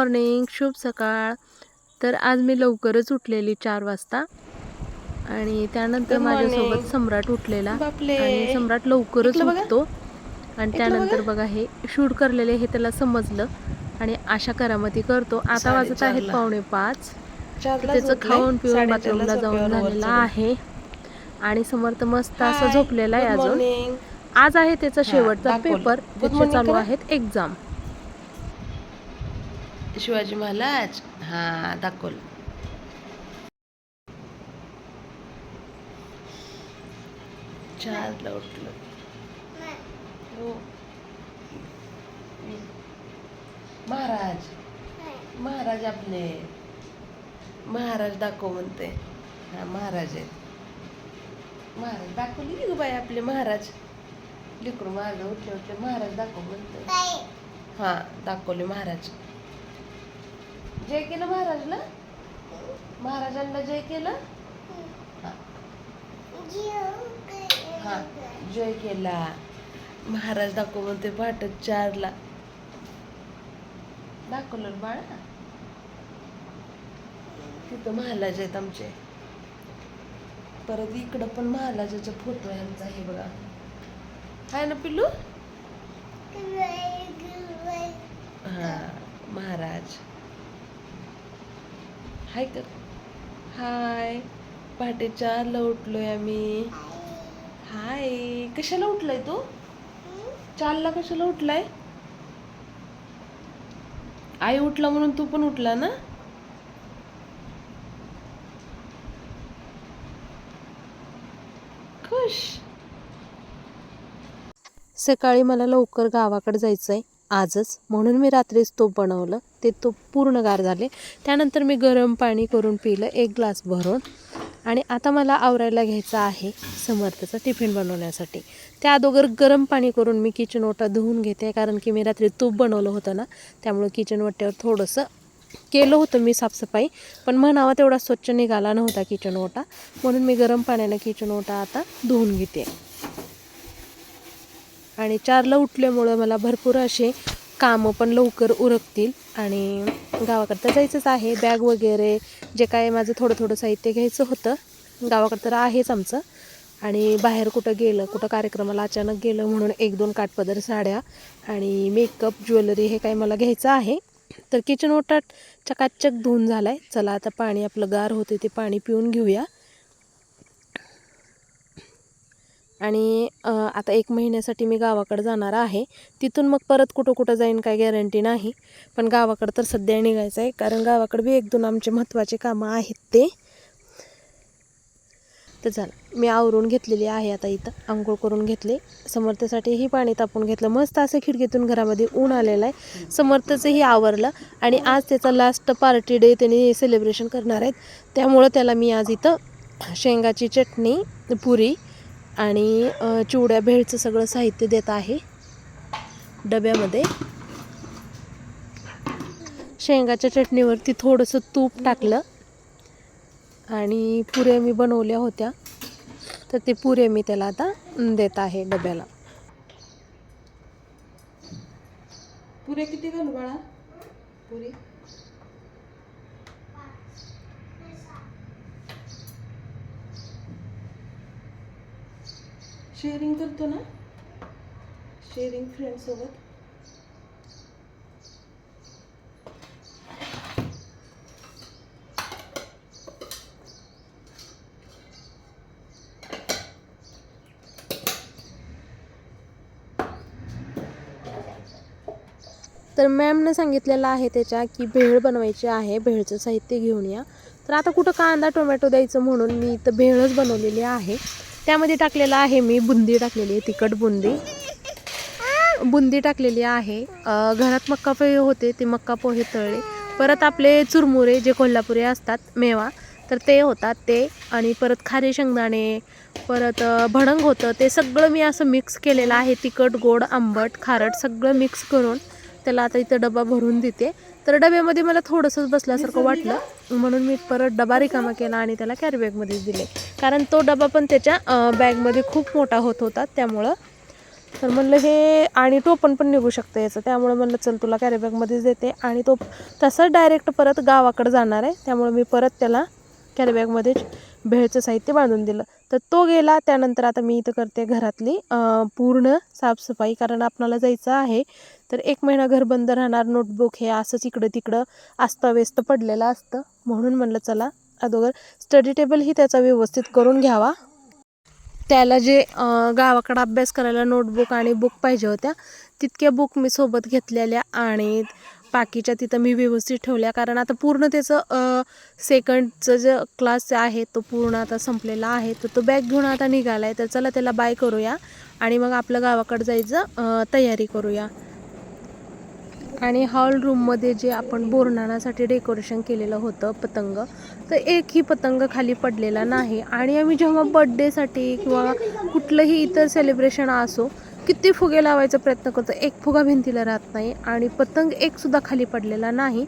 Morning शुभ सकाळ तर आज मी लवकरच उठलेली चार वाजता आणि त्यानंतर माझ्यासोबत. सम्राट उठलेला. आणि सम्राट लवकरच. उठतो आणि त्यानंतर बघा हे शूट करलेले हे त्याला समजलं आणि आशा करामती करतो आता वाजत आहेत. पावणे पाच त्याचं खाऊन पिऊन बाथरूमला जाऊन झालेला. आहे आणि समर्थ मस्त असा झोपलेला आहे अजून. आज आहे त्याचा शेवटचा. पेपर त्याचे चालू. आहेत एक्झाम शिवाजी महाराज हा दाखवल. चारला उठलं. हो. महाराज. महाराज आपले. महाराज दाखव म्हणते. हा महाराज आहे महाराज दाखवली की बाई आपले महाराज? लिकरू माझं उठले उठले महाराज दाखव म्हणते. हा दाखवले महाराज. जय केलं महाराजला? महाराजांना जय केलं? हा. जय केला. महाराज दाखव म्हणते पहाटच चारला. दाखवलं बाळा. तिथं महाराज आहेत आमचे. परत इकडं पण महाराजाचा फोटो आहे आमचा हे बघा. हाय ना पिल्लू? हा महाराज. हाय कर हाय. पहाटे चारला उठलोय आम्ही. हाय. कशाला उठलाय तू? चारला कशाला उठलाय? आई उठला म्हणून तू पण उठला ना? खुश. सकाळी मला लवकर गावाकडे जायचं आहे आजच. म्हणून मी रात्रीच तूप बनवलं. ते तूप पूर्ण गार झाले. त्यानंतर मी गरम पाणी करून पिलं एक ग्लास भरून. आणि आता मला आवरायला घ्यायचं आहे समर्थचं टिफिन बनवण्यासाठी. त्या अगोदर गरम पाणी करून मी किचन ओटा धुवून घेते कारण की मी रात्री तूप बनवलं होतं ना त्यामुळे किचन ओट्यावर थोडंसं केलं होतं मी साफसफाई पण म्हणावा तेवढा स्वच्छ निघाला नव्हता किचन ओटा. म्हणून मी गरम पाण्यानं किचन ओटा आता धुवून घेते. आणि चारला उठल्यामुळं मला भरपूर असे कामं पण लवकर उरकतील. आणि गावाकडं जायचंच आहे. बॅग वगैरे जे काय माझं थोडं थोडं साहित्य घ्यायचं होतं गावाकडं तर आहेच आमचं. आणि बाहेर कुठं गेलं कुठं कार्यक्रमाला अचानक गेलं म्हणून एक दोन काठपदर साड्या आणि मेकअप ज्वेलरी हे काही मला घ्यायचं आहे. तर किचन ओटात चकाचक धुवून झाला आहे चला आता पाणी आपलं गार होते ते पाणी पिऊन घेऊया. आणि आता एक महिन्यासाठी मी गावाकडे जाणार आहे. तिथून मग परत कुठं कुठं जाईन काय गॅरंटी नाही. पण गावाकडं तर सध्या निघायचं आहे कारण गावाकडे बी एक दोन आमचे महत्त्वाचे कामं आहेत ते. तर झालं मी आवरून घेतलेली आहे आता इथं. आंघोळ करून घेतले. समर्थासाठीही पाणी तापून घेतलं. मस्त असं खिडकीतून घरामध्ये ऊन आलेलं आहे. समर्थचंही आवरलं. आणि आज त्याचा लास्ट पार्टी डे त्यांनी सेलिब्रेशन करणार आहेत. त्यामुळं त्याला मी आज इथं शेंगाची चटणी पुरी आणि चिवड्या भेळचं सगळं साहित्य देत आहे. डब्यामध्ये. शेंगाच्या चटणीवरती थोडंसं तूप टाकलं. आणि पुऱ्या मी बनवल्या होत्या. तर ते पुरे मी त्याला आता देत आहे डब्याला. पुरे किती घालू बाळा? पुरी. शेअरिंग करतो ना? शेअरिंग फ्रेंड सोबत. तर मॅमनं सांगितलेलं आहे त्याच्या की भेळ बनवायची आहे. भेळचं साहित्य घेऊन या. तर आता कुठं कांदा टोमॅटो द्यायचं म्हणून मी इथं भेळच बनवलेली आहे. त्यामध्ये टाकलेलं आहे मी बुंदी टाकलेली आहे तिखट बुंदी. बुंदी टाकलेली आहे. घरात मक्का पोहे होते ते मक्का पोहे तळले. परत आपले चुरमुरे जे कोल्हापुरी असतात मेवा तर ते होतात ते. आणि परत खारे शेंगदाणे परत भडंग होतं. ते सगळं मी असं मिक्स केलेलं आहे. तिखट गोड आंबट खारट सगळं मिक्स करून त्याला आता इथं डबा भरून देते. तर डब्यामध्ये मला थोडंसंच बसल्यासारखं वाटलं. म्हणून मी परत डबा रिकामा केला आणि त्याला कॅरी बॅगमध्येच दिले. कारण तो डबा पण त्याच्या बॅगमध्ये खूप मोठा होत होता. त्यामुळं तर म्हणलं हे आणि टोपण पण निघू शकतं याचं. त्यामुळे म्हणलं चल तुला कॅरीबॅगमध्येच देते. आणि तो तसंच डायरेक्ट परत गावाकडे जाणार आहे. त्यामुळे मी परत त्याला कॅरीबॅगमध्येच भेळचं साहित्य बांधून दिलं. तर तो गेला त्यानंतर आता मी इथं करते घरातली पूर्ण साफसफाई कारण आपणाला जायचं आहे. तर एक महिना घर बंद राहणार नोटबुक हे असंच इकडं तिकडं अस्ताव्यस्त पडलेलं असतं. म्हणून म्हणलं चला अगोदर स्टडी टेबलही त्याचा व्यवस्थित करून घ्यावा. त्याला जे गावाकडं अभ्यास करायला नोटबुक आणि बुक पाहिजे होत्या तितक्या बुक मी सोबत घेतलेल्या आणि बाकीच्या तिथं मी व्यवस्थित ठेवल्या. कारण आता पूर्ण त्याचं सेकंडचं जे क्लास आहे तो पूर्ण आता संपलेला आहे. तर तो बॅग घेऊन आता निघाला आहे तर चला त्याला बाय करूया. आणि मग आपलं गावाकडं जायचं तयारी करूया. आणि हॉल रूममध्ये जे आपण बोरनाणासाठी डेकोरेशन केलेलं होतं पतंग तर एकही पतंग खाली पडलेला नाही. आणि आम्ही जेव्हा बड्डेसाठी किंवा कुठलंही इतर सेलिब्रेशन असो किती फुगे लावायचा प्रयत्न करतो? एक फुगा भिंतीला राहत नाही आणि पतंग एकसुद्धा खाली पडलेला नाही.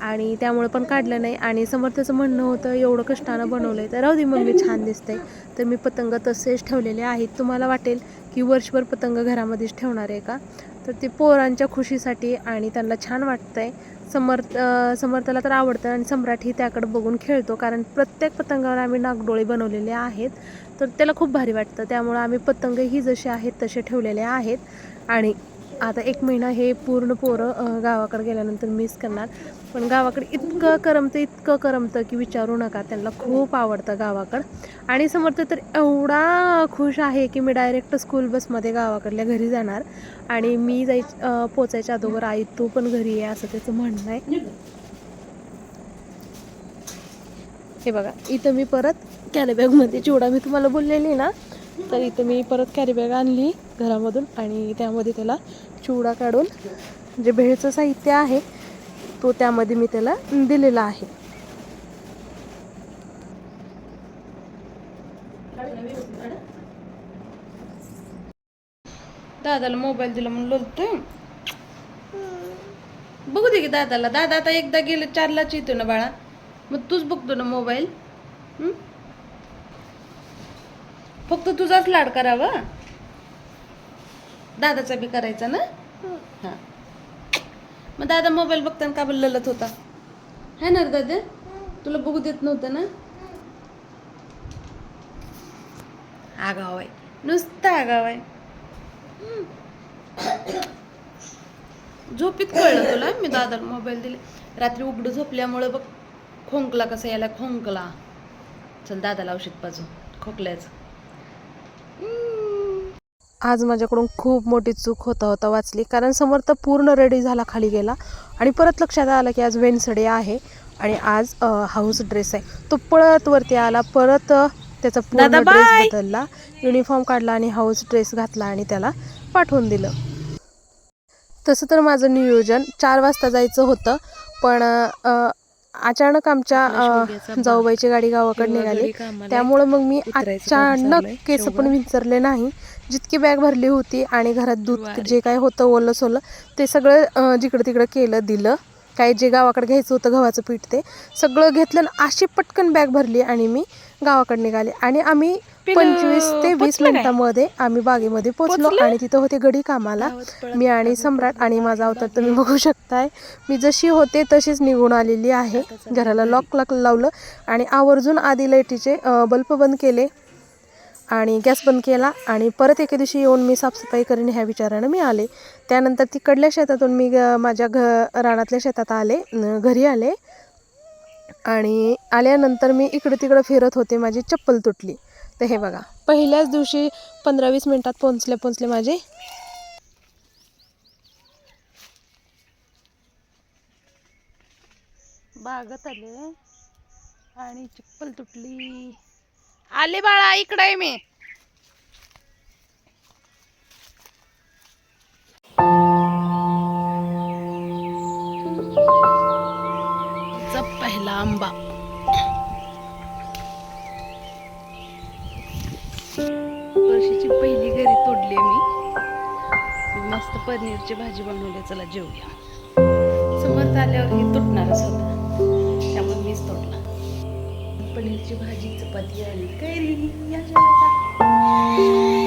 आणि त्यामुळे पण काढलं नाही. आणि समर्थाचं म्हणणं होतं एवढं कष्टानं बनवलं आहे तर राहू दे मम्मी छान दिसते तर मी पतंग तसेच ठेवलेले आहेत. तुम्हाला वाटेल की वर्षभर पतंग घरामध्येच ठेवणार आहे का? तर ते पोरांच्या खुशीसाठी आणि त्यांना छान वाटतंय. समर्थ समर्थला समर्थाला तर आवडतं आणि सम्राटही त्याकडे बघून खेळतो. कारण प्रत्येक पतंगावर आम्ही नागडोळे बनवलेले आहेत. तर त्याला खूप भारी वाटतं. त्यामुळं आम्ही पतंगही जसे आहेत तसे ठेवलेले आहेत. आणि आता एक महिना हे पूर्ण पोरं गावाकडे गेल्यानंतर मिस करणार. पण गावाकडे इतकं करमतं इतकं करमतं की विचारू नका. त्यांना खूप आवडतं गावाकडं. आणि समर्थ तर एवढा खुश आहे की मी डायरेक्ट स्कूल बसमध्ये गावाकडल्या घरी जाणार. आणि मी जाय पोचायच्या अगोदर आई तू पण घरी ये असं त्याचं म्हणणं आहे. हे बघा इथं मी परत कॅरीबॅगमध्ये चिवडा मी तुम्हाला बोललेली ना तर इथं मी परत कॅरीबॅग आणली घरामधून आणि त्यामध्ये त्याला चिवडा काढून जे भेळचं साहित्य आहे तो त्यामध्ये मी त्याला दिलेला आहे. दादाला मोबाईल दिला म्हणून बोलतोय बघू दे की दादाला. दादा आता एकदा गेले चारलाच येतो ना बाळा. मग तूच बघतो ना मोबाईल. फक्त तुझाच लाड करावा. दादाचा बी करायचा ना? हा. मग दादा मोबाईल बघताना का बरं ललत होता? है ना दादा तुला बघू देत नव्हतं ना? आगाव आहे नुसतं आगाव आहे झोपीत कळलं तुला? मी दादाला मोबाईल दिले. रात्री उघडं झोपल्यामुळं बघ खोंकला कसा याला खोंकला. चल दादाला औषध पाजू खोकल्याचं. आज माझ्याकडून खूप मोठी चूक होता होता वाचली. कारण समर्थ पूर्ण रेडी झाला खाली गेला. आणि परत लक्षात आलं की आज वेनसडे आहे. आणि आज हाऊस ड्रेस आहे. तो पळत वरती आला. परत त्याचा पूर्ण ड्रेस. बदलला. युनिफॉर्म काढला आणि हाऊस ड्रेस घातला आणि त्याला पाठवून दिलं. तसं तर माझं नियोजन चार वाजता जायचं होतं. पण अचानक आमच्या. जाऊबाईची गाडी गावाकडे निघाली. त्यामुळं मग मी अचानक. केस पण. विंचरले नाही. जितकी बॅग भरली होती आणि घरात दूध. जे काय होतं ओलं सोलं ते सगळं जिकडं तिकडं केलं दिलं. काय जे गावाकडे घ्यायचं होतं गव्हाचं पीठ ते सगळं घेतलं आणि अशी पटकन बॅग भरली आणि मी गावाकडे निघाले. आणि आम्ही पंचवीस ते वीस? मिनिटामध्ये आम्ही बागेमध्ये पोचलो? आणि तिथं होते गडी कामाला. मी आणि सम्राट आणि माझा अवतार तुम्ही बघू शकताय. मी जशी होते तशीच निघून आलेली आहे. घराला लॉक लॉक लावलं आणि आवर्जून आधी लाईटीचे बल्ब बंद केले. आणि गॅस बंद केला आणि परत एके दिवशी येऊन मी साफसफाई करीन ह्या विचारानं मी आले. त्यानंतर तिकडल्या शेतातून मी ग- माझ्या घ रानातल्या शेतात आले घरी आले. आणि आल्यानंतर मी इकडं तिकडं फिरत होते माझी चप्पल तुटली. तर हे बघा पहिल्याच दिवशी पंधरा वीस मिनटात पोचले पोचले माझे. बागत आले आणि चप्पल तुटली. आले बाळा इकडे आहे मी. पहिला आंबा. वर्षीची पहिली घरी तोडली मी. मस्त पनीरची भाजी बनवली चला जेवूया. समर्थ आल्यावर ही तुटणारच होता. त्यामुळे मीच तोडला पनीरची भाजी चपाती आणि कैरी या जेवायला.